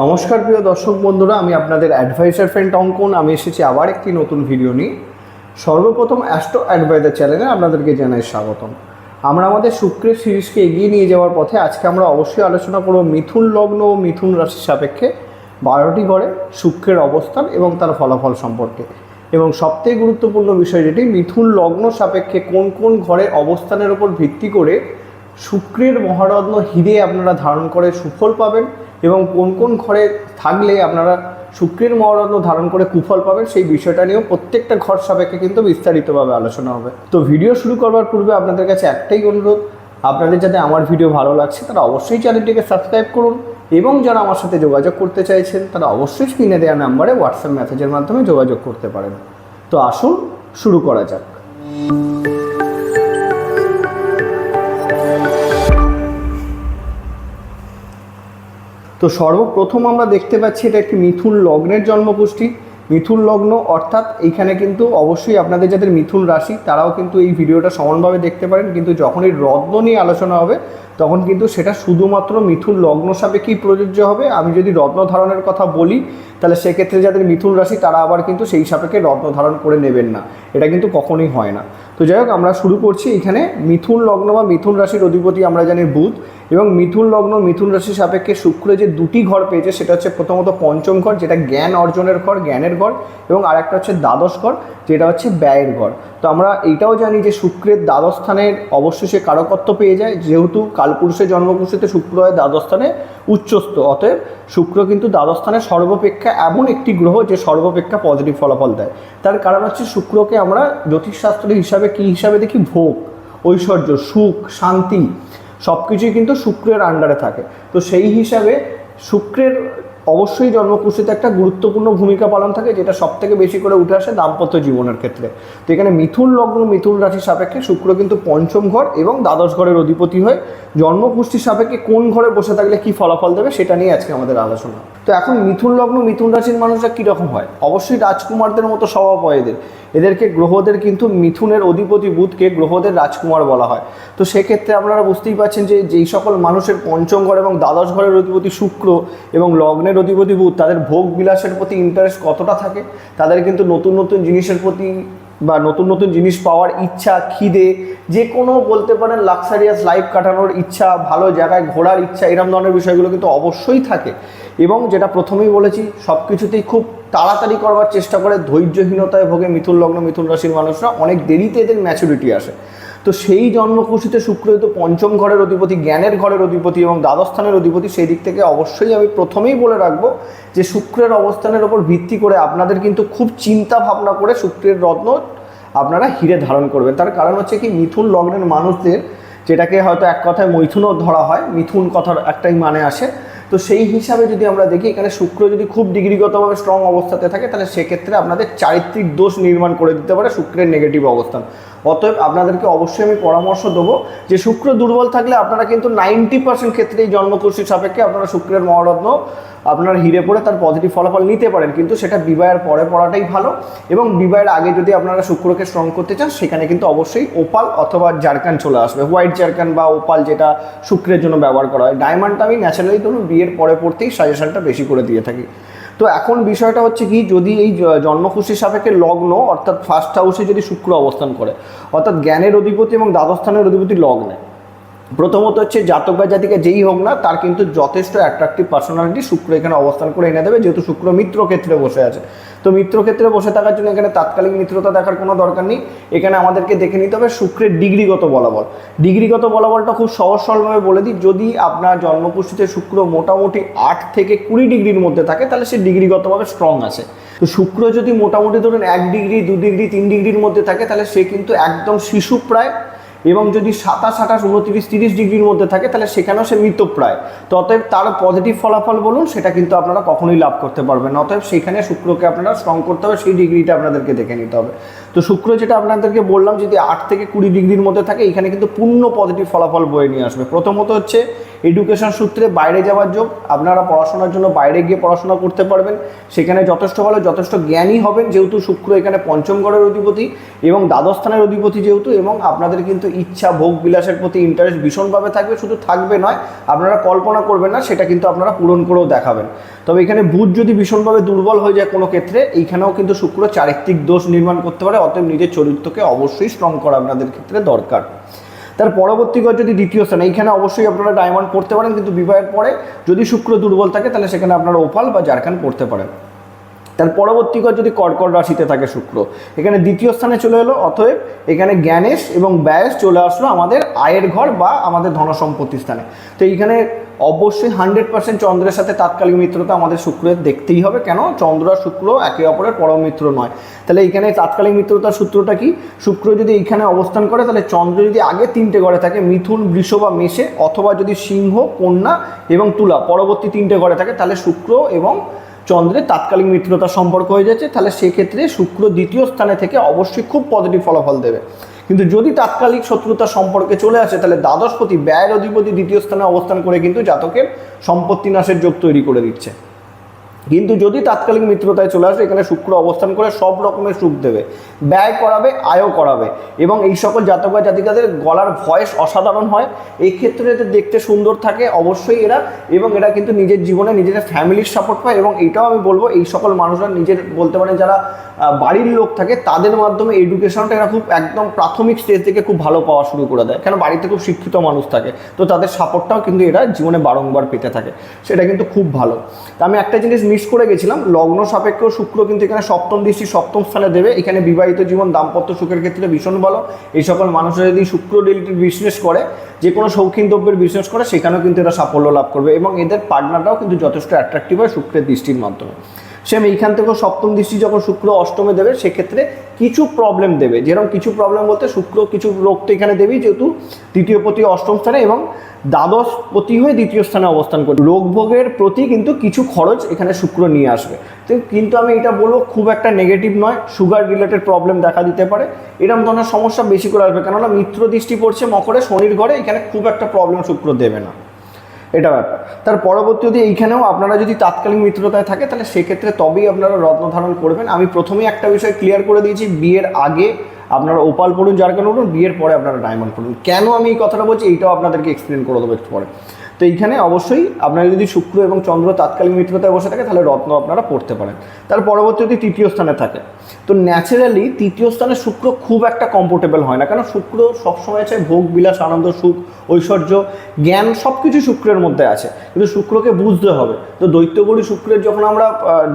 নমস্কার প্রিয় দর্শক বন্ধুরা, আমি আপনাদের অ্যাডভাইসার ফ্রেন্ড অঙ্কন। আমি এসেছি আবার একটি নতুন ভিডিও নিয়ে। সর্বপ্রথম অ্যাস্ট্রো অ্যাডভাইজার চ্যানেলে আপনাদেরকে জানাই স্বাগতম। আমরা আমাদের শুক্রের সিরিজকে এগিয়ে নিয়ে যাওয়ার পথে আজকে আমরা অবশ্যই আলোচনা করব মিথুন লগ্ন ও মিথুন রাশির সাপেক্ষে। বারোটি ঘরে শুক্রের অবস্থান এবং তার ফলাফল সম্পর্কে। এবং সবথেকে গুরুত্বপূর্ণ বিষয় যেটি, মিথুন লগ্ন সাপেক্ষে কোন কোন ঘরে অবস্থানের উপর ভিত্তি করে শুক্রের মহারত্ন হিরে আপনারা ধারণ করে সুফল পাবেন এবং কোন কোন ঘরে থাকলে আপনারা শুক্রের মহারত্ন ধারণ করে কুফল পাবেন, সেই বিষয়টা নিয়েও প্রত্যেকটা ঘর সাপেক্ষে কিন্তু বিস্তারিতভাবে আলোচনা হবে। তো ভিডিও শুরু করবার পূর্বে আপনাদের কাছে একটাই অনুরোধ, আপনাদের যাতে আমার ভিডিও ভালো লাগছে তারা অবশ্যই চ্যানেলটিকে সাবস্ক্রাইব করুন এবং যারা আমার সাথে যোগাযোগ করতে চাইছেন, তারা অবশ্যই স্ক্রিনে দেওয়া নাম্বারে হোয়াটসঅ্যাপ মেসেজের মাধ্যমে যোগাযোগ করতে পারেন। তো আসুন, শুরু করা যাক। তো সর্বপ্রথম আমরা দেখতে পাচ্ছি এটা একটি মিথুন লগ্নের জন্মপুষ্টি। মিথুন লগ্ন অর্থাৎ এইখানে কিন্তু অবশ্যই আপনাদের যাদের মিথুন রাশি, তারাও কিন্তু এই ভিডিওটা সমানভাবে দেখতে পারেন। কিন্তু যখন এই রত্ন নিয়ে আলোচনা হবে, তখন কিন্তু সেটা শুধুমাত্র মিথুন লগ্ন সাপেক্ষেই প্রযোজ্য হবে। আমি যদি রত্ন ধারণের কথা বলি, তাহলে সেক্ষেত্রে যাদের মিথুন রাশি, তারা আবার কিন্তু সেই সাপেক্ষে রত্ন ধারণ করে নেবেন না। এটা কিন্তু কখনোই হয় না। তো যাই হোক, আমরা শুরু করছি। এখানে মিথুন লগ্ন বা মিথুন রাশির অধিপতি আমরা জানি বুধ। এবং মিথুন লগ্ন, মিথুন রাশির সাপেক্ষে শুক্র যে দুটি ঘর পেয়েছে, সেটা হচ্ছে প্রথমত পঞ্চম ঘর, যেটা জ্ঞান অর্জনের ঘর, জ্ঞানের ঘর, এবং আরেকটা হচ্ছে দ্বাদশ ঘর, যেটা হচ্ছে ব্যয়ের ঘর। তো আমরা এইটাও জানি যে শুক্রের দ্বাদশ স্থানের অবশ্যই সে কারকত্ব পেয়ে যায়, যেহেতু কালপুরুষের জন্মকুষ্ঠিতে শুক্র হয় দ্বাদশ স্থানে উচ্চস্থ, অতএব শুক্র কিন্তু দ্বাদশ স্থানে সর্বাপেক্ষা এমন একটি গ্রহ যে সর্বাপেক্ষা পজিটিভ ফলাফল দেয়। তার কারণ হচ্ছে শুক্রকে আমরা জ্যোতিষশাস্ত্র হিসাবে কী হিসাবে দেখি? ভোগ, ঐশ্বর্য, সুখ, শান্তি সব কিছুই কিন্তু শুক্রের আন্ডারে থাকে। তো সেই হিসাবে শুক্রের অবশ্যই জন্মকুষ্ঠিতে একটা গুরুত্বপূর্ণ ভূমিকা পালন থাকে, যেটা সব থেকে বেশি করে উঠে আসে দাম্পত্য জীবনের ক্ষেত্রে। তো এখানে মিথুন লগ্ন, মিথুন রাশির সাপেক্ষে শুক্র কিন্তু পঞ্চম ঘর এবং দ্বাদশ ঘরের অধিপতি হয় জন্মকুষ্ঠির সাপেক্ষে কোন ঘরে বসে থাকলে কি ফলাফল দেবে সেটা নিয়ে আজকে আমাদের আলোচনা। তো এখন মিথুন লগ্ন, মিথুন রাশির মানুষরা কীরকম হয়? অবশ্যই রাজকুমারদের মতো স্বভাব হয় এদের এদেরকে গ্রহদের কিন্তু মিথুনের অধিপতি বুধকে গ্রহদের রাজকুমার বলা হয়। তো সেক্ষেত্রে আপনারা বুঝতেই পারছেন যে যেই সকল মানুষের পঞ্চম ঘর এবং দ্বাদশ ঘরের অধিপতি শুক্র এবং লগ্নের অধিপতি বুধ তাদের ভোগ বিলাসের প্রতি ইন্টারেস্ট কতটা থাকে, তাদের কিন্তু নতুন নতুন জিনিসের প্রতি বা নতুন নতুন জিনিস পাওয়ার ইচ্ছা, খিদে যে কোনো বলতে পারেন লাক্সারিয়াস লাইফ কাটানোর ইচ্ছা, ভালো জায়গায় ঘোরার ইচ্ছা, এরম ধরনের বিষয়গুলো কিন্তু অবশ্যই থাকে। এবং যেটা প্রথমেই বলেছি সব কিছুতেই খুব তাড়াতাড়ি করবার চেষ্টা করে, ধৈর্যহীনতায় ভোগে মিথুন লগ্ন, মিথুন রাশির মানুষরা, অনেক দেরিতে এদের ম্যাচুরিটি আসে। তো সেই জন্মকুশিতে শুক্র যেহেতু পঞ্চম ঘরের অধিপতি, জ্ঞানের ঘরের অধিপতি এবং দ্বাদস্থানের অধিপতি, সেই দিক থেকে অবশ্যই আমি প্রথমেই বলে রাখব যে শুক্রের অবস্থানের ওপর ভিত্তি করে আপনাদের কিন্তু খুব চিন্তা ভাবনা করে শুক্রের রত্ন আপনারা হিরে ধারণ করবেন। তার কারণ হচ্ছে কি, মিথুন লগ্নের মানুষদের, যেটাকে হয়তো এক কথায় মৈথুনও ধরা হয়, মিথুন কথার একটাই মানে আসে। তো সেই হিসাবে যদি আমরা দেখি, এখানে শুক্র যদি খুব ডিগ্রিগতভাবে স্ট্রং অবস্থাতে থাকে, তাহলে সেক্ষেত্রে আপনাদের চারিত্রিক দোষ নির্মাণ করে দিতে পারে শুক্রের নেগেটিভ অবস্থান। অতএব আপনাদেরকে অবশ্যই আমি পরামর্শ দেবো যে শুক্র দুর্বল থাকলে আপনারা কিন্তু নাইনটি পার্সেন্ট ক্ষেত্রেই জন্মকুষ্ঠির সাপেক্ষে আপনারা শুক্রের মহারত্ন, আপনার হিরে পড়ে তার পজিটিভ ফলাফল নিতে পারেন। কিন্তু সেটা বিবাহের পরে পড়াটাই ভালো এবং বিবাহের আগে যদি আপনারা শুক্রকে স্ট্রং করতে চান, সেখানে কিন্তু অবশ্যই ওপাল অথবা জারকান চলে আসবে। হোয়াইট জারকান বা ওপাল যেটা শুক্রের জন্য ব্যবহার করা হয়। ডায়মন্ডটা আমি ন্যাচারালি ধরুন বিয়ের পরে পড়তেই সাজেশনটা বেশি করে দিয়ে থাকি। তো এখন বিষয়টা হচ্ছে কি, যদি এই জন্মকুষ্ঠির সাপেক্ষে লগ্ন, অর্থাৎ ফার্স্ট হাউসে যদি শুক্র অবস্থান করে, অর্থাৎ জ্ঞানের অধিপতি এবং দ্বাদস্থানের অধিপতি লগ্নে প্রথমত হচ্ছে জাতক বা জাতিকা যেই হোক না, তার কিন্তু যথেষ্ট অ্যাট্রাকটিভ পার্সোনালিটি শুক্র এখানে অবস্থান করে এনে দেবে, যেহেতু শুক্র মিত্র ক্ষেত্রে বসে আছে। তো মিত্র ক্ষেত্রে বসে থাকার জন্য এখানে তাৎকালিক মিত্রতা দেখার কোনো দরকার নেই। এখানে আমাদেরকে দেখে নিতে হবে শুক্রের ডিগ্রিগত বলাবল। ডিগ্রিগত বলাবলটা খুব সহজ সরলভাবে বলে দিই, যদি আপনার জন্মপুষ্টিতে শুক্র মোটামুটি আট থেকে কুড়ি ডিগ্রির মধ্যে থাকে, তাহলে সে ডিগ্রিগতভাবে স্ট্রং আছে। তো শুক্র যদি মোটামুটি ধরুন এক ডিগ্রি, দু ডিগ্রি, তিন ডিগ্রির মধ্যে থাকে, তাহলে সে কিন্তু একদম শিশু প্রায় এবং যদি সাতাশ, আঠাশ, উনত্রিশ, তিরিশ ডিগ্রির মধ্যে থাকে, তাহলে সেখানেও সে মৃতপ্রায় তো অতএব তার পজিটিভ ফলাফল বলুন, সেটা কিন্তু আপনারা কখনোই লাভ করতে পারবেন অতএব সেখানে শুক্রকে আপনারা স্ট্রং করতে হবে, সেই ডিগ্রিটা আপনাদেরকে দেখে নিতে হবে। তো শুক্র যেটা আপনাদেরকে বললাম, যদি আট থেকে কুড়ি ডিগ্রির মধ্যে থাকে, এখানে কিন্তু পূর্ণ পজিটিভ ফলাফল বয়ে নিয়ে আসবে। প্রথমত হচ্ছে এডুকেশন সূত্রে বাইরে যাওয়ার যোগ, আপনারা পড়াশোনার জন্য বাইরে গিয়ে পড়াশোনা করতে পারবেন। সেখানে যথেষ্ট ভালো, যথেষ্ট জ্ঞানী হবেন যেহেতু শুক্র এখানে পঞ্চম অধিপতি এবং দ্বাদশ স্থানের অধিপতি যেহেতু এবং আপনাদের কিন্তু ইচ্ছা, ভোগ বিলাসের প্রতি ইন্টারেস্ট ভীষণভাবে থাকবে। শুধু থাকবে নয়, আপনারা কল্পনা করবেন না, সেটা কিন্তু আপনারা পূরণ করেও দেখাবেন। তবে এখানে বুধ যদি ভীষণভাবে দুর্বল হয়ে যায় কোনো ক্ষেত্রে, এইখানেও কিন্তু শুক্র চারিত্রিক দোষ নির্মাণ করতে পারে, অতএব নিজের চরিত্রকে অবশ্যই স্ট্রং করা আপনাদের ক্ষেত্রে দরকার। তার পরবর্তী ঘর যদি দ্বিতীয় স্থান, এইখানে অবশ্যই আপনারা ডায়মন্ড পড়তে পারেন, কিন্তু বিবাহের পরে যদি শুক্র দুর্বল থাকে, তাহলে সেখানে আপনারা ওফাল বা জারখান পড়তে পারেন। তার পরবর্তী ঘর যদি কর্কট রাশিতে থাকে শুক্র, এখানে দ্বিতীয় স্থানে চলে এলো, অতএব এখানে জ্ঞানেশ এবং ব্যয়েস চলে আসলো আমাদের আয়ের ঘর বা আমাদের ধনসম্পত্তি স্থানে। তো এইখানে অবশ্যই হান্ড্রেড পার্সেন্ট চন্দ্রের সাথে তাৎকালিক মিত্রতা আমাদের শুক্রের দেখতেই হবে। কেন? চন্দ্র আর শুক্র একে অপরের পরম মিত্র নয়। তাহলে এইখানে তাৎকালিক মিত্রতার সূত্রটা কি? শুক্র যদি এইখানে অবস্থান করে, তাহলে চন্দ্র যদি আগে তিনটে ঘরে থাকে, মিথুন, বৃষ বা মেষে, অথবা যদি সিংহ, কন্যা এবং তুলা, পরবর্তী তিনটে ঘরে থাকে, তাহলে শুক্র এবং চন্দ্রের তাৎকালীন মিত্রতা সম্পর্ক হয়ে যাচ্ছে, তাহলে সেক্ষেত্রে শুক্র দ্বিতীয় স্থানে থেকে অবশ্যই খুব পজিটিভ ফলাফল দেবে। কিন্তু যদি তাৎকালিক শত্রুতা সম্পর্কে চলে আসে, তাহলে দ্বাদশপতি ব্যয়ের অধিপতি দ্বিতীয় স্থানে অবস্থান করে কিন্তু জাতকের সম্পত্তি নাশের যোগ তৈরি করে দিচ্ছে। কিন্তু যদি তাৎকালিক মিত্রতায় চলে আসে, এখানে শুক্র অবস্থান করে সব রকমের সুখ দেবে। ব্যয় করাবে, আয়ও করাবে। এবং এই সকল জাতক জাতিকাদের গলার ভয়েস অসাধারণ হয়। এই ক্ষেত্রে এদের দেখতে সুন্দর থাকে, অবশ্যই এরা। এবং এরা কিন্তু নিজের জীবনে নিজেদের ফ্যামিলির সাপোর্ট পায়। এবং এইটাও আমি বলব, এই সকল মানুষরা নিজের বলতে পারেন যারা বাড়ির লোক থাকে, তাদের মাধ্যমে এডুকেশনটা এরা খুব একদম প্রাথমিক স্টেজ থেকে খুব ভালো পাওয়া শুরু করে দেয়। কেন? বাড়িতে খুব শিক্ষিত মানুষ থাকে। তো তাদের সাপোর্টটাও কিন্তু এরা জীবনে বারংবার পেতে থাকে। সেটা কিন্তু খুব ভালো। তা আমি একটা জিনিস মিস করে গেছিলাম। লগ্ন সাপেক্ষ শুক্র কিন্তু এখানে সপ্তম দৃষ্টি সপ্তম স্থানে দেবে। এখানে বিবাহিত জীবন, দাম্পত্য সুখের ক্ষেত্রে ভীষণ ভালো। এই সকল মানুষরা যদি শুক্র রিলেটেড বিজনেস করে, যে কোনো শৌখিন দ্রব্যের বিজনেস করে, সেখানেও কিন্তু এরা সাফল্য লাভ করবে এবং এদের পার্টনাররাও কিন্তু যথেষ্ট অ্যাট্রাক্টিভ হয় শুক্রের দৃষ্টির মাধ্যমে। সেম এইখান থেকেও সপ্তম দৃষ্টি যখন শুক্র অষ্টমে দেবে, সেক্ষেত্রে কিছু প্রবলেম দেবে। যেরকম কিছু প্রবলেম বলতে শুক্র কিছু রোগ তো এখানে দেবেই, যেহেতু তৃতীয় প্রতি অষ্টম স্থানে এবং দ্বাদশ প্রতি হয়ে দ্বিতীয় স্থানে অবস্থান করবে। রোগ ভোগের প্রতি কিন্তু কিছু খরচ এখানে শুক্র নিয়ে আসবে। তো কিন্তু আমি এটা বলব, খুব একটা নেগেটিভ নয় সুগার রিলেটেড প্রবলেম দেখা দিতে পারে। এরকম ধরনের সমস্যা বেশি করে আসবে। কেননা মিত্র দৃষ্টি পড়ছে মকরে, শনির ঘরে, এখানে খুব একটা প্রবলেম শুক্র দেবে না। এটা ব্যাপার। তার পরবর্তী যদি এইখানেও আপনারা যদি তাৎকালীন মিত্রতায় থাকে, তাহলে সেক্ষেত্রে তবেই আপনারা রত্ন ধারণ করবেন। আমি প্রথমেই একটা বিষয় ক্লিয়ার করে দিয়েছি, বিয়ের আগে আপনারা ওপাল পড়ুন জারকান কেন পড়ুন বিয়ের পরে আপনারা ডায়মন্ড পড়ুন। কেন আমি এই কথাটা বলছি, এইটাও আপনাদেরকে এক্সপ্লেন করে দেবো একটু পরে। তো এইখানে অবশ্যই আপনারা যদি শুক্র এবং চন্দ্র তাৎকালিক মিত্রতায় বসে থাকে, তাহলে রত্ন আপনারা পড়তে পারেন। তার পরবর্তী যদি তৃতীয় স্থানে থাকে। তো ন্যাচারালি তৃতীয় স্থানে শুক্র খুব একটা কমফোর্টেবল হয় না, কারণ শুক্র সবসময় চায় ভোগ, বিলাস, আনন্দ, সুখ, ঐশ্বর্য, জ্ঞান সব কিছু শুক্রের মধ্যে আছে। কিন্তু শুক্রকে বুঝতে হবে। তো দৈত্যগুড়ি শুক্রের যখন আমরা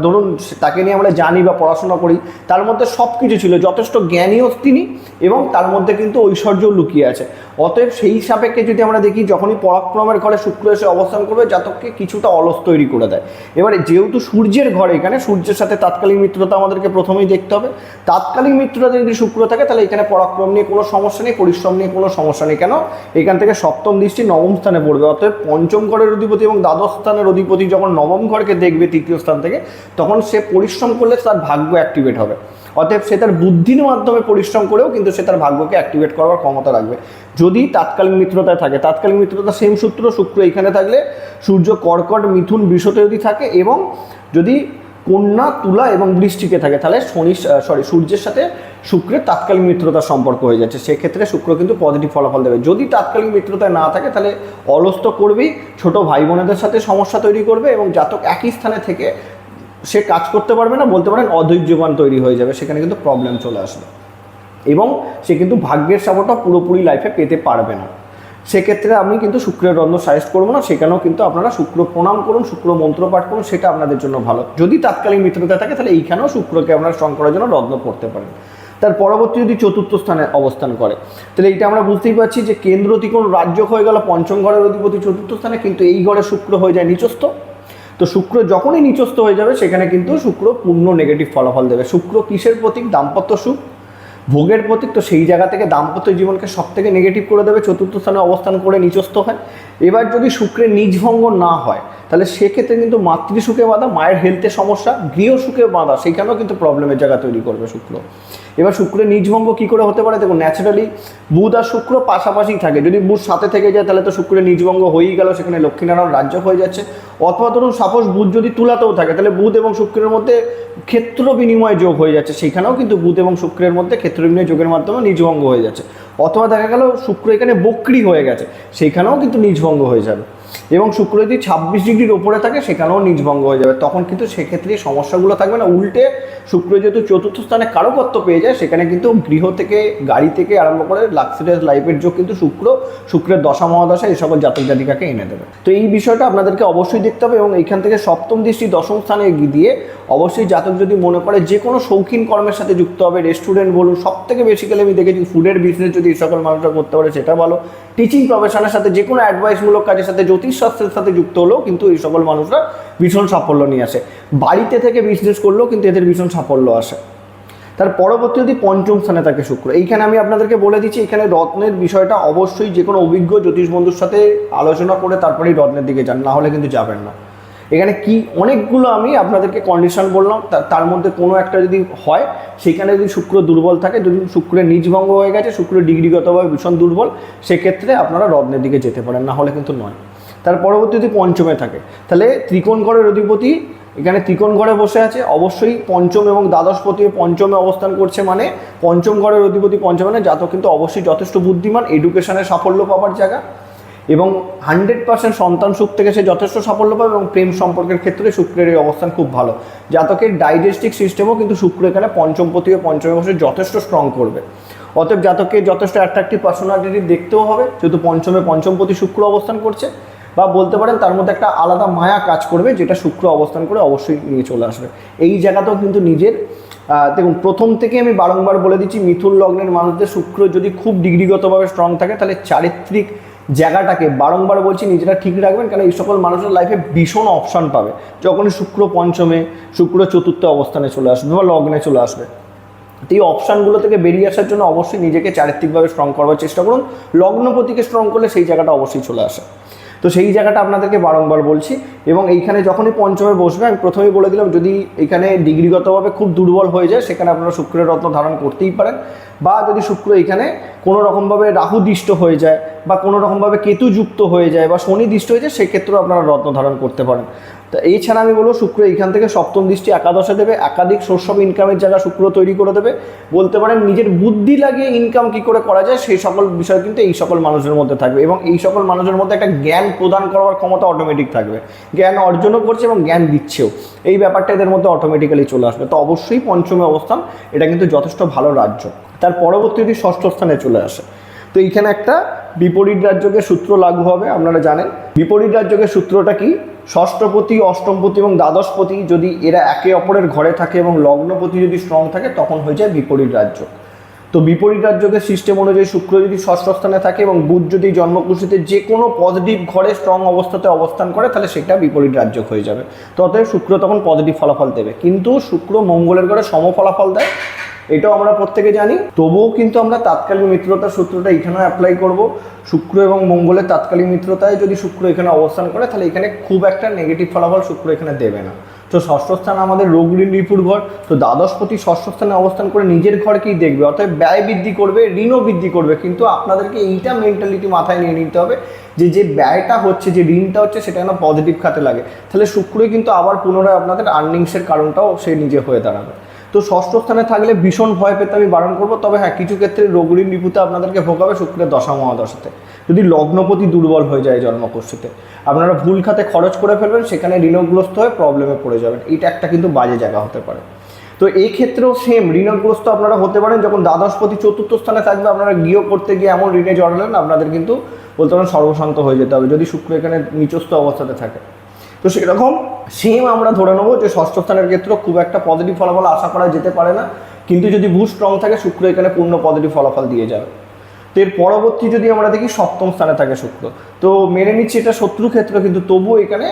ধরুন তাকে নিয়ে আমরা জানি বা পড়াশোনা করি, তার মধ্যে সব কিছু ছিল। যথেষ্ট জ্ঞানীও তিনি এবং তার মধ্যে কিন্তু ঐশ্বর্যও লুকিয়ে আছে। অতএব সেই সাপেক্ষে যদি আমরা দেখি যখনই পরাক্রমের ঘরে শুক্র এসে অবস্থান করবে, জাতককে কিছুটা অলস তৈরি করে দেয়। এবারে যেহেতু সূর্যের ঘরে এখানে, সূর্যের সাথে তাৎকালিক মিত্রতা আমাদেরকে প্রথমেই দেখতে হবে। তাৎকালিক মিত্রতা যদি শুক্র থাকে, তাহলে এখানে পরাক্রম নিয়ে কোনো সমস্যা নেই, পরিশ্রম নিয়ে কোনো সমস্যা নেই। কেন? এখান থেকে সপ্তম দৃষ্টি নবম স্থানে পড়বে। অতএব পঞ্চম ঘরের অধিপতি এবং দ্বাদশ স্থানের অধিপতি যখন নবম ঘরকে দেখবে তৃতীয় স্থান থেকে, তখন সে পরিশ্রম করলে তার ভাগ্য অ্যাক্টিভেট হবে। অতএব সে তার বুদ্ধির মাধ্যমে পরিশ্রম করেও কিন্তু সে তার ভাগ্যকে অ্যাক্টিভেট করার ক্ষমতা রাখবে। যদি তাৎকালীন মিত্রতায় থাকে তাৎকালিক মিত্রতা সেম সূত্র, শুক্র এখানে থাকলে সূর্য, কর্কট, মিথুন, বিষতে যদি থাকে এবং যদি কন্যা, তুলা এবং বৃষ্টিকে থাকে, তাহলে শনি সরি সূর্যের সাথে শুক্রের তাৎকালিক মিত্রতার সম্পর্ক হয়ে যাচ্ছে। সেক্ষেত্রে শুক্র কিন্তু পজিটিভ ফলাফল দেবে। যদি তাৎকালীন মিত্রতায় না থাকে, তাহলে অলস তো করবেই। ছোট ভাই বোনেদের সাথে সমস্যা তৈরি করবে এবং জাতক একই স্থানে থেকে সে কাজ করতে পারবে না, বলতে পারেন অধৈর্যবান তৈরি হয়ে যাবে, সেখানে কিন্তু প্রবলেম চলে আসবে। এবং সে কিন্তু ভাগ্যের সাপোর্টটা পুরোপুরি লাইফে পেতে পারবে না। সেক্ষেত্রে আমি কিন্তু শুক্রের রত্ন সাজেস্ট করব না, সেখানেও কিন্তু আপনারা শুক্র প্রণাম করুন, শুক্র মন্ত্র পাঠ করুন, সেটা আপনাদের জন্য ভালো। যদি তাৎকালীন মিত্রতা থাকে, তাহলে এইখানেও শুক্রকে আপনারা স্ট্রং করার জন্য রত্ন পড়তে পারেন। তার পরবর্তী যদি চতুর্থ স্থানে অবস্থান করে, তাহলে এইটা আমরা বুঝতেই পারছি যে কেন্দ্র ত্রিকোণ রাজ্য হয়ে গেল, পঞ্চম ঘরের অধিপতি চতুর্থ স্থানে, কিন্তু এই ঘরে শুক্র হয়ে যায় নিচস্থ। তো শুক্র যখনই নিচস্থ হয়ে যাবে, সেখানে কিন্তু শুক্র পূর্ণ নেগেটিভ ফলাফল দেবে। শুক্র কিসের প্রতীক? দাম্পত্য সুখ। ভোগের প্রতীক, তো সেই জায়গা থেকে দাম্পত্য জীবনকে সব থেকে নেগেটিভ করে দেবে, চতুর্থ স্থানে অবস্থান করে নিচস্থ হয়। এবার যদি শুক্রের নিজভঙ্গ না হয়, তাহলে সেক্ষেত্রে কিন্তু মাতৃসুখে বাঁধা, মায়ের হেলথে সমস্যা গৃহ সুখে বাধা, সেখানেও কিন্তু প্রবলেমের জায়গা তৈরি করবে শুক্র। এবার শুক্রের নিজভঙ্গ কী করে হতে পারে? দেখুন ন্যাচারালি বুধ আর শুক্র পাশাপাশি থাকে। যদি বুধ সাথে থেকে যায়, তাহলে তো শুক্রের নিজভঙ্গ হয়েই গেল, সেখানে লক্ষ্মীনারায়ণ রাজ্য হয়ে যাচ্ছে। অথবা ধরুন সাপোজ বুধ যদি তুলাতেও থাকে, তাহলে বুধ এবং শুক্রের মধ্যে ক্ষেত্র বিনিময় যোগ হয়ে যাচ্ছে। সেখানেও কিন্তু বুধ এবং শুক্রের মধ্যে ক্ষেত্র বিনিময় যোগের মাধ্যমে নিজভঙ্গ হয়ে যাচ্ছে। অথবা দেখা গেল শুক্র এখানে বক্রি হয়ে গেছে, সেখানেও কিন্তু নিজভঙ্গ হয়ে যাবে। এবং শুক্র যদি ছাব্বিশ ডিগ্রির ওপরে থাকে, সেখানেও নিজভঙ্গ হয়ে যাবে। তখন কিন্তু সেক্ষেত্রে সমস্যাগুলো থাকবে না। উল্টে শুক্র যেহেতু চতুর্থ স্থানে কারকত্ব পেয়ে যায়, সেখানে কিন্তু গৃহ থেকে, গাড়ি থেকে আরম্ভ করে লাক্সারিয়াস লাইফের যোগ কিন্তু শুক্র, শুক্রের দশা, মহাদশা, এই সকল জাতক জাতিকাকে এনে দেবে। তো এই বিষয়টা আপনাদেরকে অবশ্যই দেখতে হবে এবং এইখান থেকে সপ্তম দৃষ্টি দশম স্থানে দিয়ে অবশ্যই জাতক যদি মনে করে যে কোনো শৌখিন কর্মের সাথে যুক্ত হবে রেস্টুরেন্ট বলুন সব থেকে বেসিক্যালি আমি দেখেছি ফুডের বিজনেস যদি এই সকল মানুষরা করতে পারে, সেটা ভালো। টিচিং প্রফেশনের সাথে যে কোনো অ্যাডভাইসমূলক কাজের সাথে জ্যোতিষশাস্ত্রের সাথে যুক্ত হলেও কিন্তু এই সকল মানুষরা ভীষণ সাফল্য নিয়ে আসে। বাড়িতে থেকে বিজনেস করলেও কিন্তু এদের ভীষণ সাফল্য আসে। তার পরবর্তী যদি পঞ্চম স্থানে থাকে শুক্র। এইখানে আমি আপনাদেরকে বলে দিচ্ছি, এখানে রত্নের বিষয়টা অবশ্যই যে কোনো অভিজ্ঞ জ্যোতিষ বন্ধুর সাথে আলোচনা করে তারপরেই রত্নের দিকে যান, না হলে কিন্তু যাবেন না। এখানে কি অনেকগুলো আমি আপনাদেরকে কন্ডিশন বললাম তার মধ্যে কোনো একটা যদি হয়, সেখানে যদি শুক্র দুর্বল থাকে, যদি শুক্রের নিজভঙ্গ হয়ে গেছে, শুক্র ডিগ্রিগতভাবে ভীষণ দুর্বল, সেক্ষেত্রে আপনারা রত্নের দিকে যেতে পারেন, না হলে কিন্তু নয়। তার পরবর্তী যদি পঞ্চমে থাকে, তাহলে ত্রিকোণ ঘরের অধিপতি এখানে ত্রিকোণ ঘরে বসে আছে, অবশ্যই পঞ্চম এবং দ্বাদশপতি পঞ্চমে অবস্থান করছে মানে পঞ্চম অধিপতি পঞ্চমে জাতক কিন্তু অবশ্যই যথেষ্ট বুদ্ধিমান এডুকেশনে সাফল্য পাওয়ার জায়গা এবং হান্ড্রেড পার্সেন্ট সন্তান সুখ থেকে সে যথেষ্ট সাফল্য পাবে এবং প্রেম সম্পর্কের ক্ষেত্রে শুক্রের এই অবস্থান খুব ভালো। জাতকের ডাইজেস্টিক সিস্টেমও কিন্তু শুক্র এখানে পঞ্চমপতি ও পঞ্চমে বসে যথেষ্ট স্ট্রং করবে। অতএব জাতককে যথেষ্ট অ্যাট্রাকটিভ পার্সোনালিটি দেখতেও হবে, যেহেতু পঞ্চমে পঞ্চমপতি শুক্র অবস্থান করছে। বা বলতে পারেন তার মধ্যে একটা আলাদা মায়া কাজ করবে যেটা শুক্র অবস্থান করে অবশ্যই নিয়ে চলে আসবে। এই জায়গাতেও কিন্তু নিজের দেখুন, প্রথম থেকে আমি বারংবার বলে দিচ্ছি, মিথুন লগ্নের মানুষদের শুক্র যদি খুব ডিগ্রিগতভাবে স্ট্রং থাকে, তাহলে চারিত্রিক জায়গাটাকে বারংবার বলছি, নিজেরা ঠিক রাখবেন কারণ এই সকল মানুষের লাইফে ভীষণ অপশান পাবে। যখনই শুক্র পঞ্চমে, শুক্র চতুর্থ অবস্থানে চলে আসবে বা লগ্নে চলে আসবে। তো এই অপশানগুলো থেকে বেরিয়ে আসার জন্য অবশ্যই নিজেকে চারিত্রিকভাবে স্ট্রং করবার চেষ্টা করুন। লগ্নপতিকে স্ট্রং করলে সেই জায়গাটা অবশ্যই চলে আসে। তো সেই জায়গাটা আপনাদেরকে বারংবার বলছি। এবং এইখানে যখনই পঞ্চমে বসবে, আমি প্রথমেই বলে দিলাম, যদি এখানে ডিগ্রিগতভাবে খুব দুর্বল হয়ে যায়, সেখানে আপনারা শুক্রের রত্ন ধারণ করতেই পারেন। বা যদি শুক্র এখানে কোনো রকমভাবে রাহুদিষ্ট হয়ে যায়, বা কোনো রকমভাবে কেতু যুক্ত হয়ে যায়, বা শনি দৃষ্ট হয়ে যায়, সেক্ষেত্রেও আপনারা রত্ন ধারণ করতে পারেন। তা এছাড়া আমি বলব শুক্র এইখান থেকে সপ্তম দৃষ্টি একাদশে দেবে। একাধিক সোর্স অফ ইনকামের জায়গা শুক্র তৈরি করে দেবে। বলতে পারেন নিজের বুদ্ধি লাগিয়ে ইনকাম কি করে করা যায়, সেই সকল বিষয় কিন্তু এই সকল মানুষের মধ্যে থাকবে এবং এই সকল মানুষের মধ্যে একটা জ্ঞান প্রদান করার ক্ষমতা অটোমেটিক থাকবে। জ্ঞান অর্জনও করছে এবং জ্ঞান দিচ্ছেও। এই ব্যাপারটা এদের মধ্যে অটোমেটিক্যালি চলে আসবে। তো অবশ্যই পঞ্চমে অবস্থান, এটা কিন্তু যথেষ্ট ভালো রাজ্য। তার পরবর্তী যদি ষষ্ঠ স্থানে চলে আসে, তো এইখানে একটা বিপরীত রাজ্যকে সূত্র লাগু হবে, আপনারা জানেন। বিপরীত রাজ্যকে সূত্রটা কি? ষষ্ঠপতি, অষ্টমপতি এবং দ্বাদশপতি যদি এরা একে অপরের ঘরে থাকে এবং লগ্নপতি যদি স্ট্রং থাকে, তখন হয়ে যায় বিপরীত রাজ্য। তো বিপরীত রাজ্যকে সিস্টেম অনুযায়ী শুক্র যদি ষষ্ঠ স্থানে থাকে এবং বুধ যদি জন্মকুশিতে যে কোনো পজিটিভ ঘরে স্ট্রং অবস্থাতে অবস্থান করে, তাহলে সেটা বিপরীত রাজ্য হয়ে যাবে। তো অতএব শুক্র তখন পজিটিভ ফলাফল দেবে। কিন্তু শুক্র মঙ্গলের ঘরে সম ফলাফল দেয়। এটাও আমরা প্রত্যেকে জানি। তবুও কিন্তু আমরা তাৎকালিক মিত্রতার সূত্রটা এখানেও অ্যাপ্লাই করব। শুক্র এবং মঙ্গলের তাৎকালিক মিত্রতায় যদি শুক্র এখানে অবস্থান করে, তাহলে এখানে খুব একটা নেগেটিভ ফলাফল শুক্র এখানে দেবে না। তো ষষ্ঠ স্থান আমাদের রোগ রিপুর ঘর। তো দ্বাদশপতি ষষ্ঠ স্থানে অবস্থান করে নিজের ঘরকেই দেখবে। অর্থাৎ ব্যয় বৃদ্ধি করবে, ঋণও বৃদ্ধি করবে। কিন্তু আপনাদেরকে এইটা মেন্টালিটি মাথায় নিয়ে নিতে হবে যে যে ব্যয়টা হচ্ছে, যে ঋণটা হচ্ছে, সেটা যেন পজিটিভ খাতে লাগে। তাহলে শুক্রই কিন্তু আবার পুনরায় আপনাদের আর্নিংসের কারণটাও সে নিজে হয়ে দাঁড়াবে। তো ষষ্ঠ স্থানে থাকলে ভীষণ ভয় পেতে আমি বারণ করব। তবে হ্যাঁ কিছু ক্ষেত্রে রোগঋণ রিপুতে আপনাদেরকে ভোগাবে শুক্রের দশা মহাদশাতে। যদি লগ্নপতি দুর্বল হয়ে যায় জন্মকোষ্ঠীতে, আপনারা ভুল খাতে খরচ করে ফেলবেন, সেখানে ঋণগ্রস্ত হয়ে প্রবলেমে পড়ে যাবেন। এটা একটা কিন্তু বাজে জায়গা হতে পারে। তো এই ক্ষেত্রেও সেম ঋণগ্রস্ত আপনারা হতে পারেন। যখন দ্বাদশপতি চতুর্থ স্থানে থাকবে, আপনারা গৃহ করতে গিয়ে এমন ঋণে জড়ালেন, আপনাদের কিন্তু বলতে পারেন সর্বশান্ত হয়ে যেতে হবে। যদি শুক্র এখানে নিচস্থ অবস্থাতে থাকে। তো সেরকম সেম আমরা ধরে নেব যে ষষ্ঠ স্থানের ক্ষেত্রে খুব একটা পজিটিভ ফলাফল আশা করা যেতে পারে না। কিন্তু যদি ভূ স্ট্রং থাকে, শুক্র এখানে পূর্ণ পজিটিভ ফলাফল দিয়ে যাবে। তো এর পরবর্তী যদি আমরা দেখি, সপ্তম স্থানে থাকে শুক্র। তো মেনে নিচ্ছি এটা শত্রু ক্ষেত্র, কিন্তু তবুও এখানে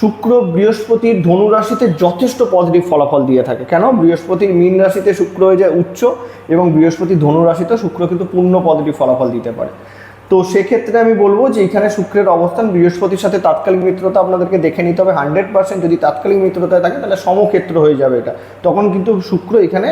শুক্র বৃহস্পতির ধনু রাশিতে যথেষ্ট পজিটিভ ফলাফল দিয়ে থাকে। কেন? বৃহস্পতির মীন রাশিতে শুক্র হয়ে যায় উচ্চ এবং বৃহস্পতি ধনু রাশিতে শুক্র কিন্তু পূর্ণ পজিটিভ ফলাফল দিতে পারে। তো সেক্ষেত্রে আমি বলব যে এখানে শুক্রের অবস্থান, বৃহস্পতির সাথে তাৎকালিক মিত্রতা আপনাদেরকে দেখে নিতে হবে হান্ড্রেড পার্সেন্ট। যদি তাৎকালিক মিত্রতায় থাকে, তাহলে সমক্ষেত্র হয়ে যাবে এটা। তখন কিন্তু শুক্র এখানে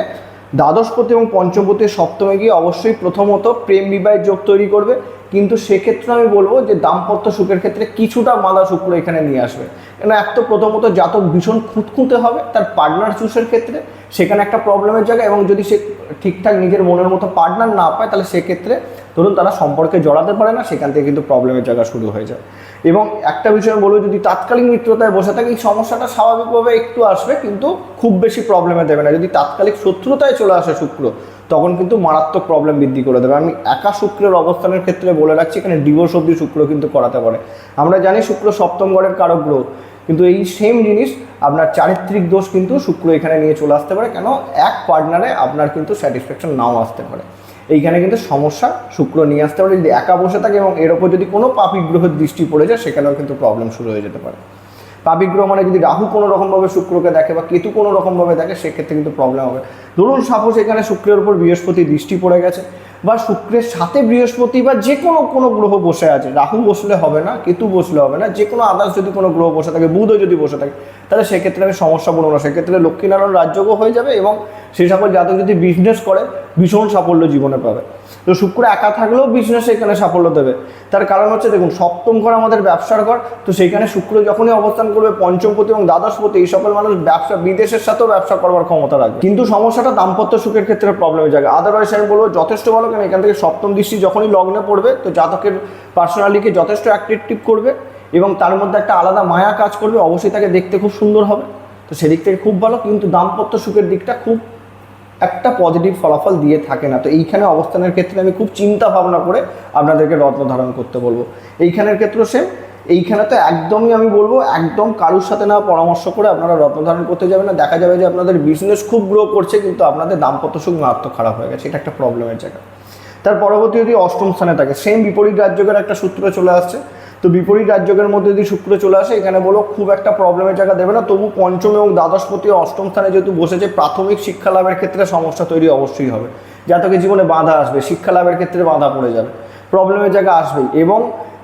দ্বাদশপতি এবং পঞ্চমপতি সপ্তমে গিয়ে অবশ্যই প্রথমত প্রেম বিবাহের যোগ তৈরি করবে। কিন্তু সেক্ষেত্রে আমি বলব যে দাম্পত্য সুখের ক্ষেত্রে কিছুটা মাদা শুক্র এখানে নিয়ে আসবে। কেন এক তো প্রথমত জাতক ভীষণ খুঁতখুঁতে হবে তার পার্টনার চুসের ক্ষেত্রে, সেখানে একটা প্রবলেমের জায়গা এবং যদি সে ঠিকঠাক নিজের মনের মতো পার্টনার না পায়, তাহলে সেক্ষেত্রে ধরুন তারা সম্পর্কে জড়াতে পারে না, সেখান থেকে কিন্তু প্রবলেমের জায়গা শুরু হয়ে যায়। এবং একটা বিষয় বলব, যদি তাৎকালিক মিত্রতায় বসে থাকে, এই সমস্যাটা স্বাভাবিকভাবে একটু আসবে, কিন্তু খুব বেশি প্রবলেমে দেবে না। যদি তাৎকালিক শত্রুতায় চলে আসে শুক্র, তখন কিন্তু মারাত্মক প্রবলেম বৃদ্ধি করে দেবে। আমি একা শুক্রের অবস্থানের ক্ষেত্রে বলে রাখছি, এখানে ডিভোর্স অব্দি শুক্র কিন্তু করাতে পারে। আমরা জানি শুক্র সপ্তম ঘরের কারক গ্রহ, কিন্তু এই সেম জিনিস আপনার চারিত্রিক দোষ কিন্তু শুক্র এখানে নিয়ে চলে আসতে পারে। কেন? এক পার্টনারে আপনার কিন্তু স্যাটিসফ্যাকশন নাও আসতে পারে। এইখানে কিন্তু সমস্যা, শুক্র নিয়ে আসতে পারে, যদি একা বসে থাকে এবং এর ওপর যদি কোনো পাপি গ্রহের দৃষ্টি পড়ে যায়, সেখানেও কিন্তু প্রবলেম শুরু হয়ে যেতে পারে। পাপিক গ্রহ মানে যদি রাহু কোনো রকমভাবে শুক্রকে দেখে বা কেতু কোনো রকমভাবে দেখে, সেক্ষেত্রে কিন্তু প্রবলেম হবে। ধরুন সাপোজ এখানে শুক্রের উপর বৃহস্পতি দৃষ্টি পড়ে গেছে, বা শুক্রের সাথে বৃহস্পতি বা যে কোনো কোনো গ্রহ বসে আছে, রাহু বসলে হবে না, কেতু বসলে হবে না, যে কোনো আদার্স যদি কোনো গ্রহ বসে থাকে, বুধও যদি বসে থাকে, তাহলে সেক্ষেত্রে আমি সমস্যা বলব না। সেক্ষেত্রে লক্ষ্মীনারায়ণ রাজ্যও হয়ে যাবে এবং সেই সকল জাতক যদি বিজনেস করে, ভীষণ সাফল্য জীবনে পাবে। তো শুক্র একা থাকলেও বিজনেস এখানে সাফল্য দেবে। তার কারণ হচ্ছে, দেখুন, সপ্তম ঘর আমাদের ব্যবসার ঘর, তো সেইখানে শুক্র যখনই অবস্থান করবে, পঞ্চমপতি এবং দ্বাদশপতি এই সকল মানুষ ব্যবসা, বিদেশের সাথেও ব্যবসা করবার ক্ষমতা রাখবে। কিন্তু সমস্যাটা দাম্পত্য সুখের ক্ষেত্রে প্রবলেম হয়ে যাবে। আদারওয়াইজ আমি বলব, যথেষ্ট ভালো কেন এখান থেকে সপ্তম দৃষ্টি যখনই লগ্নে পড়বে, তো জাতকের পার্সোনালিকে যথেষ্ট অ্যাট্রাকটিভ করবে এবং তার মধ্যে একটা আলাদা মায়া কাজ করবে। অবশ্যই তাকে দেখতে খুব সুন্দর হবে। তো সেদিক থেকে খুব ভালো, কিন্তু দাম্পত্য সুখের দিকটা খুব একটা পজিটিভ ফলাফল দিয়ে থাকে না। তো এইখানে অবস্থানের ক্ষেত্রে আমি খুব চিন্তা ভাবনা করে আপনাদেরকে রত্ন ধারণ করতে বলব। এইখানের ক্ষেত্রে সেম এইখানে তো একদমই আমি বলব, একদম কারুর সাথে না পরামর্শ করে আপনারা রত্ন ধারণ করতে যাবেন না। দেখা যাবে যে আপনাদের বিজনেস খুব গ্রো করছে, কিন্তু আপনাদের দাম্পত্য সুখ মারাত্মক খারাপ হয়ে গেছে। এটা একটা প্রবলেমের জায়গা। তার পরবর্তী যদি অষ্টম স্থানে থাকে সেম বিপরীত রাজ্যকের একটা সূত্র চলে আসছে। তো বিপরীত রাজ্যকের মধ্যে যদি শুক্র চলে আসে, এখানে বলো খুব একটা প্রবলেমের জায়গা দেবে না। তবু পঞ্চম এবং দ্বাদশপতি অষ্টম স্থানে যেহেতু বসেছে, প্রাথমিক শিক্ষা লাভের ক্ষেত্রে সমস্যা তৈরি অবশ্যই হবে। জাতকের জীবনে বাধা আসবে, শিক্ষা লাভের ক্ষেত্রে বাধা পড়ে যাবে। প্রবলেমের জায়গা আসবেই এবং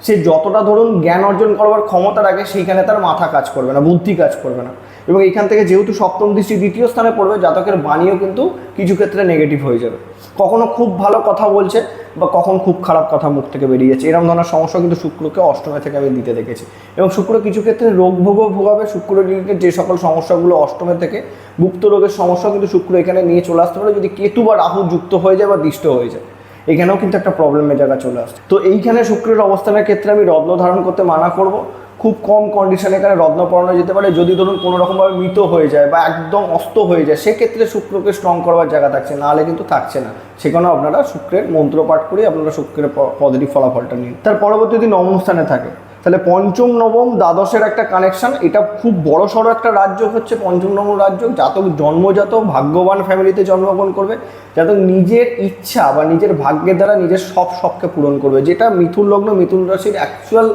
সে যতটা ধরুন জ্ঞান অর্জন করবার ক্ষমতা রাখে সেইখানে তার মাথা কাজ করবে না, বুদ্ধি কাজ করবে না। এবং এখান থেকে যেহেতু সপ্তম দৃষ্টি দ্বিতীয় স্থানে পড়বে, জাতকের বাণীও কিন্তু কিছু ক্ষেত্রে নেগেটিভ হয়ে যাবে। কখনো খুব ভালো কথা বলছে বা কখন খুব খারাপ কথা মুখ থেকে বেরিয়ে যাচ্ছে এরকম ধরনের সমস্যা কিন্তু শুক্রকে অষ্টমে থেকে আমি দিতে দেখেছি। এবং শুক্র কিছু ক্ষেত্রে রোগ ভোগও ভোগাবে শুক্র যে সকল সমস্যাগুলো অষ্টমে থেকে গুপ্ত রোগের সমস্যা কিন্তু শুক্র এখানে নিয়ে চলে আসতে পারে, যদি কেতু বা রাহু যুক্ত হয়ে যায় বা দৃষ্ট হয়ে যায়। এখানেও কিন্তু একটা প্রবলেমের জায়গা চলে আসছে। তো এইখানে শুক্রের অবস্থানের ক্ষেত্রে আমি রত্ন ধারণ করতে মানা করব। খুব কম কন্ডিশনে এখানে রত্ন পড়ানো যেতে পারে। যদি ধরুন কোনো রকমভাবে মৃত হয়ে যায় বা একদম অস্ত হয়ে যায়, সেক্ষেত্রে শুক্রকে স্ট্রং করবার জায়গা থাকছে, নাহলে কিন্তু থাকছে না। সেখানেও আপনারা শুক্রের মন্ত্র পাঠ করে আপনারা শুক্রের পজিটিভ ফলাফলটা নিন। তার পরবর্তী যদি নবম স্থানে থাকে, তাহলে পঞ্চম, নবম দ্বাদশের একটা কানেকশন এটা খুব বড় সড়ো একটা রাজ্য হচ্ছে পঞ্চম, নবম রাজ্য। জাতক জন্মজাত, ভাগ্যবান ফ্যামিলিতে জন্মগ্রহণ করবে। জাতক নিজের ইচ্ছা বা নিজের ভাগ্যের দ্বারা নিজের সব শখকে পূরণ করবে। যেটা মিথুন লগ্ন, মিথুন রাশির অ্যাকচুয়াল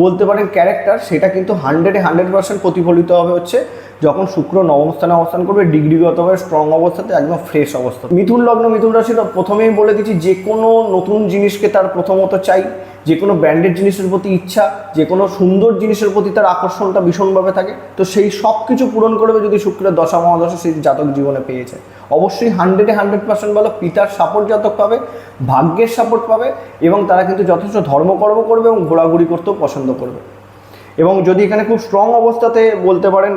বলতে পারেন ক্যারেক্টার সেটা কিন্তু হান্ড্রেডে হান্ড্রেড পার্সেন্ট প্রতিফলিত হবে হচ্ছে। যখন শুক্র নবম স্থানে অবস্থান করবে ডিগ্রিগতভাবে স্ট্রং অবস্থাতে একদম ফ্রেশ অবস্থা মিথুন লগ্ন, মিথুন রাশির প্রথমেই বলে দিচ্ছি, যে কোনো নতুন জিনিসকে তার প্রথমত চাই, যে কোনো ব্র্যান্ডেড জিনিসের প্রতি ইচ্ছা, যে কোনো সুন্দর জিনিসের প্রতি তার আকর্ষণটা ভীষণভাবে থাকে। তো সেই সব কিছু পূরণ করবে যদি শুক্রের দশা, মহাদশা সেই জাতক জীবনে পেয়েছে। অবশ্যই হান্ড্রেডে হান্ড্রেড পার্সেন্ট ভালো পিতার সাপোর্ট জাতক পাবে, ভাগ্যের সাপোর্ট পাবে, এবং তারা কিন্তু যথেষ্ট ধর্মকর্ম করবে এবং ঘোরাঘুরি করতেও পছন্দ করবে। এবং যদি এখানে খুব স্ট্রং অবস্থাতে বলতে পারেন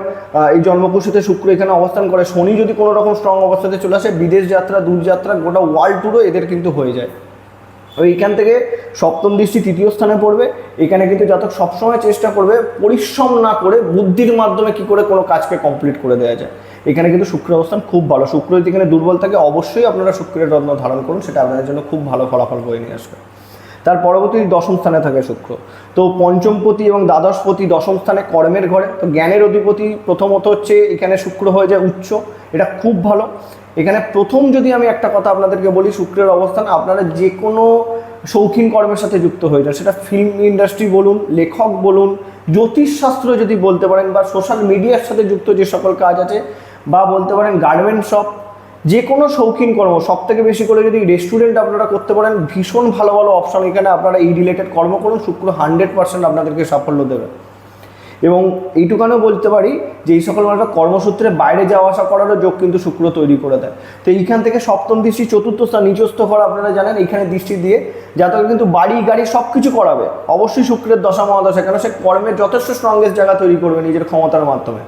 এই জন্মকুশিতে শুক্র এখানে অবস্থান করে, শনি যদি কোনো রকম স্ট্রং অবস্থাতে চলে আসে, বিদেশ যাত্রা দূরযাত্রা গোটা ওয়ার্ল্ড ট্যুরও এদের কিন্তু হয়ে যায়। এইখান থেকে সপ্তম দৃষ্টি তৃতীয় স্থানে পড়বে। এখানে কিন্তু জাতক সবসময় চেষ্টা করবে পরিশ্রম না করে বুদ্ধির মাধ্যমে কি করে কোনো কাজকে কমপ্লিট করে দেওয়া যায়। এখানে কিন্তু শুক্রের অবস্থান খুব ভালো। শুক্র যদি এখানে দুর্বল থাকে, অবশ্যই আপনারা শুক্রের রত্ন ধারণ করুন, সেটা আপনাদের জন্য খুব ভালো ফলাফল বয়ে নিয়ে আসবে। তার পরবর্তী দশম স্থানে থাকে শুক্র। তো পঞ্চমপতি এবং দ্বাদশপতি দশম স্থানে কর্মের ঘরে। তো জ্ঞানের অধিপতি প্রথমত হচ্ছে এখানে শুক্র হয়ে যায় উচ্চ। এটা খুব ভালো। এখানে প্রথম যদি আমি একটা কথা আপনাদেরকে বলি, শুক্রের অবস্থান আপনারা যে কোনো শৌখিন কর্মের সাথে যুক্ত হয়ে যান। সেটা ফিল্ম ইন্ডাস্ট্রি বলুন, লেখক বলুন, জ্যোতিষশাস্ত্র যদি বলতে পারেন বা সোশ্যাল মিডিয়ার সাথে যুক্ত যে সকল কাজ আছে বা বলতে পারেন গার্মেন্ট শপ যে কোনো শৌখিন কর্ম সব থেকে বেশি করে যদি রেস্টুরেন্ট আপনারা করতে পারেন, ভীষণ ভালো ভালো অপশান এখানে আপনারা এই রিলেটেড কর্ম করুন, শুক্র হান্ড্রেড পার্সেন্ট আপনাদেরকে সাফল্য দেবে। এবং এইটুকানও বলতে পারি যে এই সকল মানুষরা কর্মসূত্রে বাইরে যাওয়া আসা করারও যোগ কিন্তু শুক্র তৈরি করে দেয়। তো এইখান থেকে সপ্তম দৃষ্টি, চতুর্থ স্থান, নিচস্থ ঘর আপনারা জানেন, এইখানে দৃষ্টি দিয়ে যাতে কিন্তু বাড়ি, গাড়ি সব কিছু করাবে। অবশ্যই শুক্রের দশা, মহাদশা, কেন সে কর্মের যথেষ্ট স্ট্রংগেস্ট জায়গা তৈরি করবে নিজের ক্ষমতার মাধ্যমে।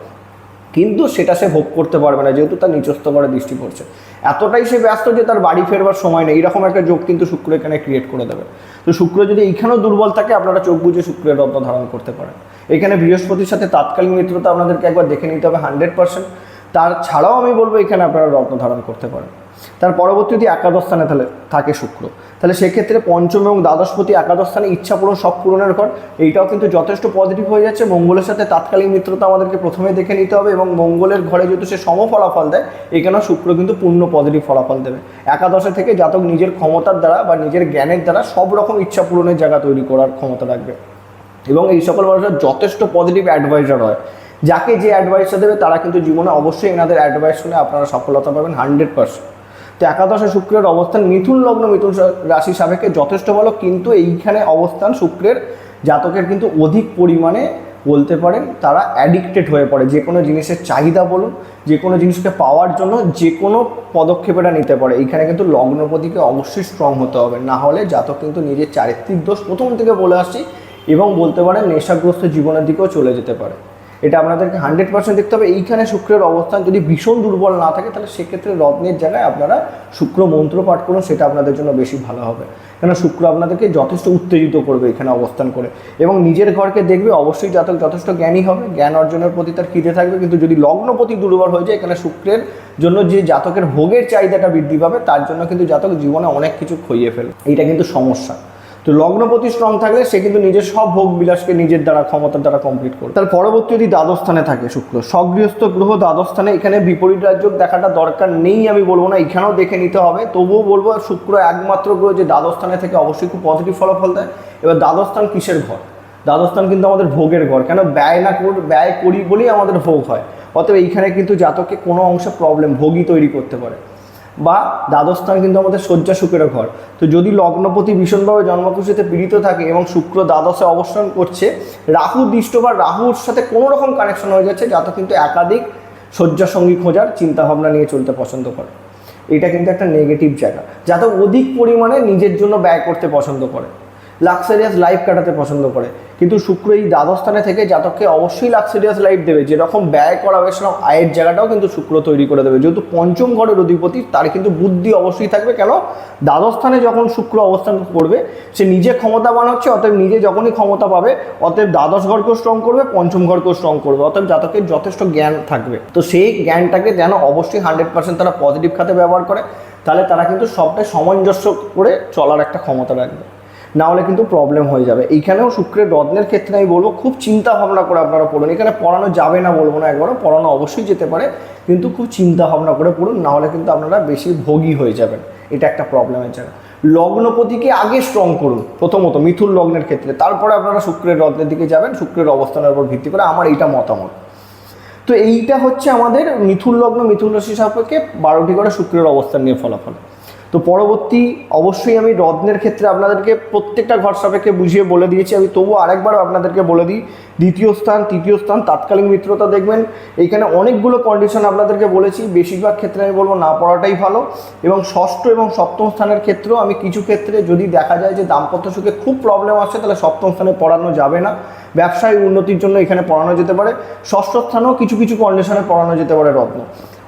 কিন্তু সেটা সে ভোগ করতে পারবে না, যেহেতু তার নিচস্থ করে দৃষ্টি পড়ছে। এতটাই সে ব্যস্ত যে তার বাড়ি ফেরবার সময় নেই এরকম একটা যোগ কিন্তু শুক্র এখানে ক্রিয়েট করে দেবে। তো শুক্র যদি এইখানেও দুর্বল থাকে, আপনারা চোখ বুঝে শুক্রের রত্ন ধারণ করতে পারেন। এখানে বৃহস্পতির সাথে তাৎকালীন মিত্রতা আপনাদেরকে একবার দেখে নিতে হবে হান্ড্রেড পার্সেন্ট তার ছাড়াও আমি বলব এখানে আপনারা রত্ন ধারণ করতে পারেন। তার পরবর্তী যদি একাদশ স্থানে তাহলে থাকে শুক্র। তাহলে সেক্ষেত্রে পঞ্চম এবং দ্বাদশপতি একাদশ স্থানে ইচ্ছা পূরণ সব পূরণের ঘর এইটাও কিন্তু যথেষ্ট পজিটিভ হয়ে যাচ্ছে। মঙ্গলের সাথে তাৎকালীন মিত্রতা আমাদেরকে প্রথমে দেখে নিতে হবে এবং মঙ্গলের ঘরে যেহেতু সে সম ফলাফল দেয় এখানেও শুক্র কিন্তু পূর্ণ পজিটিভ ফলাফল দেবে। একাদশে থেকে জাতক নিজের ক্ষমতার দ্বারা বা নিজের জ্ঞানের দ্বারা সব রকম ইচ্ছা পূরণের জায়গা তৈরি করার ক্ষমতা রাখবে। এবং এই সকল মানুষরা যথেষ্ট পজিটিভ অ্যাডভাইজার হয়। যাকে যে অ্যাডভাইসটা দেবে তারা কিন্তু জীবনে অবশ্যই এনাদের অ্যাডভাইস শুনে আপনারা সফলতা পাবেন। হান্ড্রেড পার্সেন্ট তো একাদশে শুক্রের অবস্থান মিথুন লগ্ন, মিথুন রাশি সাপেক্ষে যথেষ্ট ভালো, কিন্তু এইখানে অবস্থান শুক্রের জাতকের কিন্তু অধিক পরিমাণে বলতে পারেন তারা অ্যাডিক্টেড হয়ে পড়ে। যে কোনো জিনিসের চাহিদা বলুন, যে কোনো জিনিসকে পাওয়ার জন্য যে কোনো পদক্ষেপেরা নিতে পারে। এইখানে কিন্তু লগ্নপতিকে অবশ্যই স্ট্রং হতে হবে। না হলে জাতক কিন্তু নিজের চারিত্রিক দোষ প্রথম থেকে বলে আসছি এবং বলতে পারেন নেশাগ্রস্ত জীবনের দিকেও চলে যেতে পারে। এটা আপনাদেরকে হান্ড্রেড পার্সেন্ট দেখতে হবে। এইখানে শুক্রের অবস্থান যদি ভীষণ দুর্বল না থাকে, তাহলে সেক্ষেত্রে রত্নের জায়গায় আপনারা শুক্র মন্ত্র পাঠ করুন, সেটা আপনাদের জন্য বেশি ভালো হবে। কেন শুক্র আপনাদেরকে যথেষ্ট উত্তেজিত করবে এখানে অবস্থান করে। এবং নিজের ঘরকে দেখবে, অবশ্যই জাতক যথেষ্ট জ্ঞানী হবে। জ্ঞান অর্জনের প্রতি তার খিদে থাকবে, কিন্তু যদি লগ্নপতি দুর্বল হয়ে যায়, এখানে শুক্রের জন্য যে জাতকের ভোগের চাহিদাটা বৃদ্ধি পাবে, তার জন্য কিন্তু জাতক জীবনে অনেক কিছু খইয়ে ফেলে এইটা কিন্তু সমস্যা। তো লগ্নপতি স্ট্রং থাকলে সে কিন্তু নিজের সব ভোগ বিলাসকে নিজের দ্বারা, ক্ষমতার দ্বারা কমপ্লিট করবে। তার পরবর্তী যদি দ্বাদশ স্থানে থাকে শুক্র সগৃহস্থ গ্রহ দ্বাদশ স্থানে, এখানে বিপরীত রাজ্য দেখাটা দরকার নেই আমি বলব না, এখানেও দেখে নিতে হবে। তবুও বলব শুক্র একমাত্র গ্রহ যে দ্বাদশ স্থানে থেকে অবশ্যই খুব পজিটিভ ফলাফল দেয়। এবার দ্বাদশ স্থান কিসের ঘর? দ্বাদশ স্থান কিন্তু আমাদের ভোগের ঘর, কেন ব্যয় না কর, ব্যয় করি বলেই আমাদের ভোগ হয়। অতএব এইখানে কিন্তু জাতককে কোনো অংশে প্রবলেম ভোগই তৈরি করতে পারে। বা দ্বাদশ স্থান কিন্তু আমাদের শয্যা সুখের ঘর। তো যদি লগ্নপতি ভীষণভাবে জন্মকুশিতে পীড়িত থাকে এবং শুক্র দ্বাদশে অবস্থান করছে, রাহু দৃষ্ট বা রাহুর সাথে কোনো রকম কানেকশন হয়ে যাচ্ছে যাতে কিন্তু একাধিক শয্যা সঙ্গী খোঁজার চিন্তাভাবনা নিয়ে চলতে পছন্দ করে। এটা কিন্তু একটা নেগেটিভ জায়গা যাতে অধিক পরিমাণে নিজের জন্য ব্যয় করতে পছন্দ করে লাক্সারিয়াস লাইফ কাটাতে পছন্দ করে। কিন্তু শুক্র এই দ্বাদস্থানে থেকে জাতককে অবশ্যই লাক্সারিয়াস লাইফ দেবে। যেরকম ব্যয় করা হবে সেরকম আয়ের জায়গাটাও কিন্তু শুক্র তৈরি করে দেবে। যেহেতু পঞ্চম ঘরের অধিপতি, তার কিন্তু বুদ্ধি অবশ্যই থাকবে। কেন? দ্বাদস্থানে যখন শুক্র অবস্থান করবে, সে নিজে ক্ষমতাবান হচ্ছে, অতএব নিজে যখনই ক্ষমতা পাবে, অতএব দ্বাদশ ঘরকেও স্ট্রং করবে, পঞ্চম ঘরকেও স্ট্রং করবে। অতএব জাতকের যথেষ্ট জ্ঞান থাকবে। তো সেই জ্ঞানটাকে যেন অবশ্যই হান্ড্রেড পার্সেন্ট তারা পজিটিভ খাতে ব্যবহার করে, তাহলে তারা কিন্তু সবটাই সামঞ্জস্য করে চলার একটা ক্ষমতা রাখবে। না হলে কিন্তু প্রবলেম হয়ে যাবে। এইখানেও শুক্রের রত্নের ক্ষেত্রে আমি বলব, খুব চিন্তা ভাবনা করে আপনারা পড়ুন। এখানে পড়ানো যাবে না বলব না একবারও, পড়ানো অবশ্যই যেতে পারে, কিন্তু খুব চিন্তা ভাবনা করে পড়ুন না হলে কিন্তু আপনারা বেশি ভোগী হয়ে যাবেন। এটা একটা প্রবলেমের জায়গা। লগ্নপতিকে আগে স্ট্রং করুন, প্রথমত মিথুন লগ্নের ক্ষেত্রে। তারপরে আপনারা শুক্রের রত্নের দিকে যাবেন, শুক্রের অবস্থানের উপর ভিত্তি করে আমার এইটা মতামত। তো এইটা হচ্ছে আমাদের মিথুন লগ্ন, মিথুন রাশি সাপেক্ষে বারোটি করে শুক্রের অবস্থান নিয়ে ফলাফল। তো পরবর্তী অবশ্যই আমি রত্নের ক্ষেত্রে আপনাদেরকে প্রত্যেকটা ঘর সাপেক্ষে বুঝিয়ে বলে দিয়েছি। আমি তবুও আরেকবার আপনাদেরকে বলে দিই, দ্বিতীয় স্থান, তৃতীয় স্থান, তাৎকালীন মিত্রতা দেখবেন। এইখানে অনেকগুলো কন্ডিশন আপনাদেরকে বলেছি, বেশিরভাগ ক্ষেত্রে আমি বলব না পড়াটাই ভালো এবং ষষ্ঠ এবং সপ্তম স্থানের ক্ষেত্রেও আমি কিছু ক্ষেত্রে যদি দেখা যায় যে দাম্পত্য সুখে খুব প্রবলেম আসছে তাহলে সপ্তম স্থানে পড়ানো যাবে না। ব্যবসায়িক উন্নতির জন্য এখানে পড়ানো যেতে পারে। ষষ্ঠ স্থানেও কিছু কিছু কন্ডিশনে পড়ানো যেতে পারে রত্ন।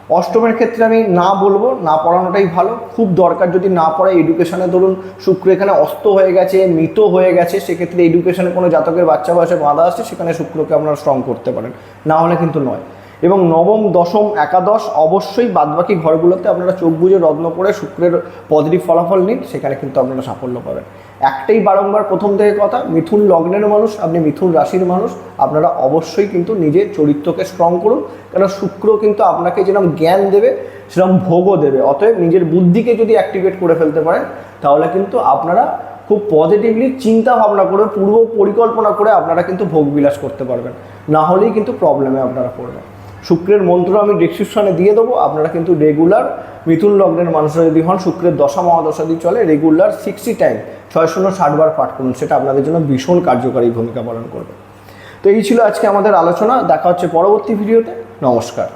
অষ্টমের ক্ষেত্রে আমি না বলব, না পড়ানোটাই ভালো। খুব দরকার যদি না পড়ে এডুকেশনে ধরুন শুক্র এখানে অস্ত হয়ে গেছে, মৃত হয়ে গেছে, সেক্ষেত্রে এডুকেশনে কোনো জাতকের বাচ্চা বয়সে বাঁধা আসছে, সেখানে শুক্রকে আপনারা স্ট্রং করতে পারেন। না হলে কিন্তু নয়। এবং নবম, দশম, একাদশ অবশ্যই বাদবাকি ঘরগুলোতে আপনারা চোখ বুঝে রত্ন করে শুক্রের পজিটিভ ফলাফল নিন, সেখানে কিন্তু আপনারা সাফল্য পাবেন। একটাই বারংবার প্রথম থেকে কথা, মিথুন লগ্নের মানুষ, আপনি মিথুন রাশির মানুষ, আপনারা অবশ্যই কিন্তু নিজের চরিত্রকে স্ট্রং করুন কারণ শুক্র কিন্তু আপনাকে যেরকম জ্ঞান দেবে, সেরকম ভোগও দেবে। অতএব নিজের বুদ্ধিকে যদি অ্যাক্টিভেট করে ফেলতে পারেন, তাহলে কিন্তু আপনারা খুব পজিটিভলি চিন্তা ভাবনা করে পূর্ব পরিকল্পনা করে আপনারা কিন্তু ভোগ বিলাস করতে পারবেন। না হলেই কিন্তু প্রবলেমে আপনারা পড়বেন। শুক্রের মন্ত্র আমি ডিসক্রিপশনে দিয়ে দেবো। আপনারা কিন্তু রেগুলার মিথুন লগ্নের মানুষরা যদি হন, শুক্রের দশা মহাদশা দিয়ে চলে রেগুলার সিক্সটি টাইম ছয় শূন্য ষাটবার পাঠ করুন, সেটা আপনাদের জন্য ভীষণ কার্যকারী ভূমিকা পালন করবে। তো এই ছিল আজকে আমাদের আলোচনা, দেখা হচ্ছে পরবর্তী ভিডিওতে নমস্কার।